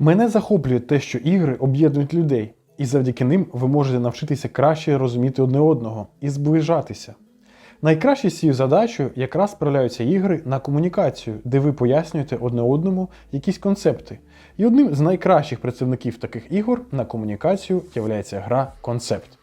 Мене захоплює те, що ігри об'єднують людей, і завдяки ним ви можете навчитися краще розуміти одне одного і зближатися. Найкраще з цією задачею якраз справляються ігри на комунікацію, де ви пояснюєте одне одному якісь концепти. І одним з найкращих представників таких ігор на комунікацію є гра Концепт.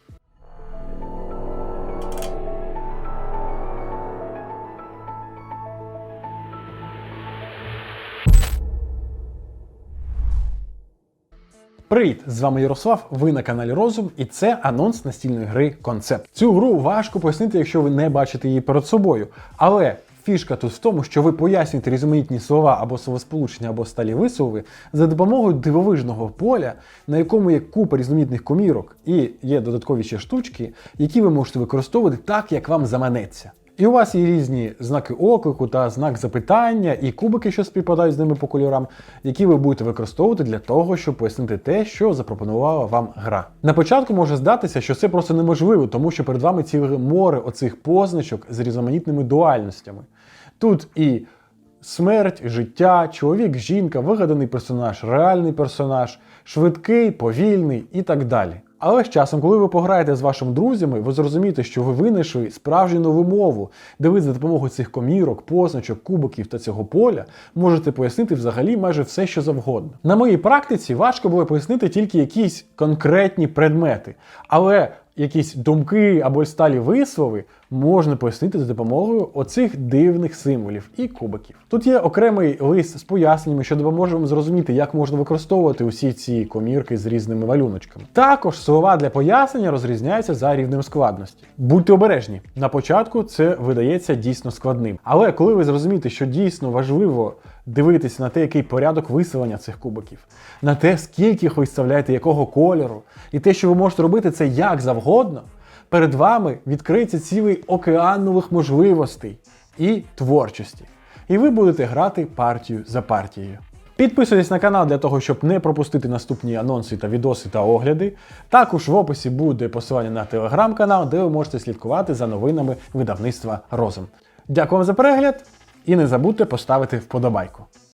Привіт! З вами Ярослав, ви на каналі Розум, і це анонс настільної гри Концепт. Цю гру важко пояснити, якщо ви не бачите її перед собою. Але фішка тут в тому, що ви пояснюєте різноманітні слова або словосполучення, або сталі вислови за допомогою дивовижного поля, на якому є купа різноманітних комірок, і є додаткові ще штучки, які ви можете використовувати так, як вам заманеться. І у вас є різні знаки оклику та знак запитання, і кубики, що співпадають з ними по кольорам, які ви будете використовувати для того, щоб пояснити те, що запропонувала вам гра. На початку може здатися, що це просто неможливо, тому що перед вами ціле море оцих позначок з різноманітними дуальностями. Тут і смерть, життя, чоловік, жінка, вигаданий персонаж, реальний персонаж, швидкий, повільний і так далі. Але з часом, коли ви пограєте з вашими друзями, ви зрозумієте, що ви винайшли справжню нову мову, де ви за допомогою цих комірок, позначок, кубиків та цього поля можете пояснити взагалі майже все, що завгодно. На моїй практиці важко було пояснити тільки якісь конкретні предмети, але якісь думки або сталі вислови можна пояснити за допомогою оцих дивних символів і кубиків. Тут є окремий лист з поясненнями, що допоможе вам зрозуміти, як можна використовувати усі ці комірки з різними малюночками. Також слова для пояснення розрізняються за рівнем складності. Будьте обережні, на початку це видається дійсно складним. Але коли ви зрозумієте, що дійсно важливо дивитися на те, який порядок виселення цих кубиків, на те, скільки їх ви вставляєте, якого кольору, і те, що ви можете робити це як завгодно, перед вами відкриється цілий океан нових можливостей і творчості. І ви будете грати партію за партією. Підписуйтесь на канал для того, щоб не пропустити наступні анонси та відоси та огляди. Також в описі буде посилання на телеграм-канал, де ви можете слідкувати за новинами видавництва Розум. Дякую вам за перегляд і не забудьте поставити вподобайку.